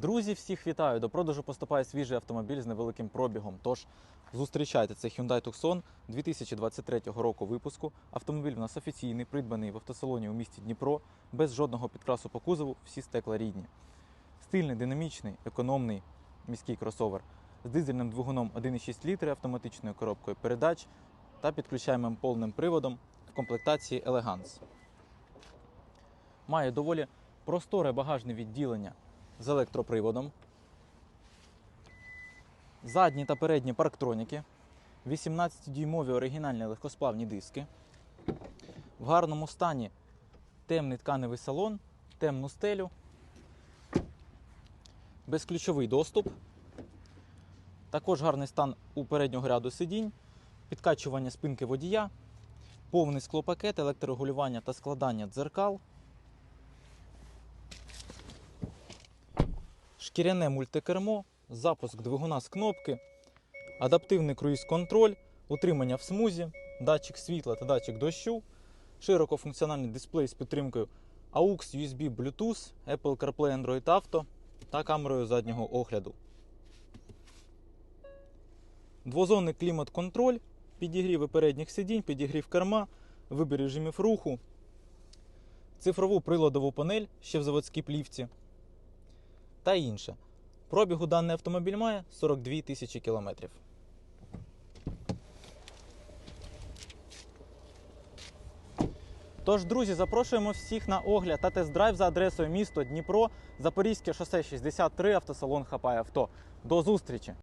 Друзі, всіх вітаю! До продажу поступає свіжий автомобіль з невеликим пробігом. Тож зустрічайте це Hyundai Tucson 2023 року випуску. Автомобіль у нас офіційний, придбаний в автосалоні у місті Дніпро, без жодного підкрасу по кузову, всі стекла рідні. Стильний, динамічний, економний міський кросовер з дизельним двигуном 1,6 літри автоматичною коробкою передач та підключаємим повним приводом в комплектації Elegance. Має доволі просторе багажне відділення з електроприводом. Задні та передні парктроніки, 18-дюймові оригінальні легкосплавні диски. В гарному стані темний тканевий салон, темну стелю, безключовий доступ. Також гарний стан у переднього ряду сидінь, підкачування спинки водія, повний склопакет, електрорегулювання та складання дзеркал. Шкіряне мультикермо, запуск двигуна з кнопки, адаптивний круїз-контроль, утримання в смузі, датчик світла та датчик дощу, широкофункціональний дисплей з підтримкою AUX, USB, Bluetooth, Apple CarPlay, Android Auto та камерою заднього огляду. Двозонний клімат-контроль, підігріви передніх сидінь, підігрів керма, вибір режимів руху, цифрову приладову панель ще в заводській плівці та інше. Пробігу даний автомобіль має 42 тисячі кілометрів. Тож, друзі, запрошуємо всіх на огляд та тест-драйв за адресою місто Дніпро, Запорізьке шосе 63, автосалон Хапай Авто. До зустрічі!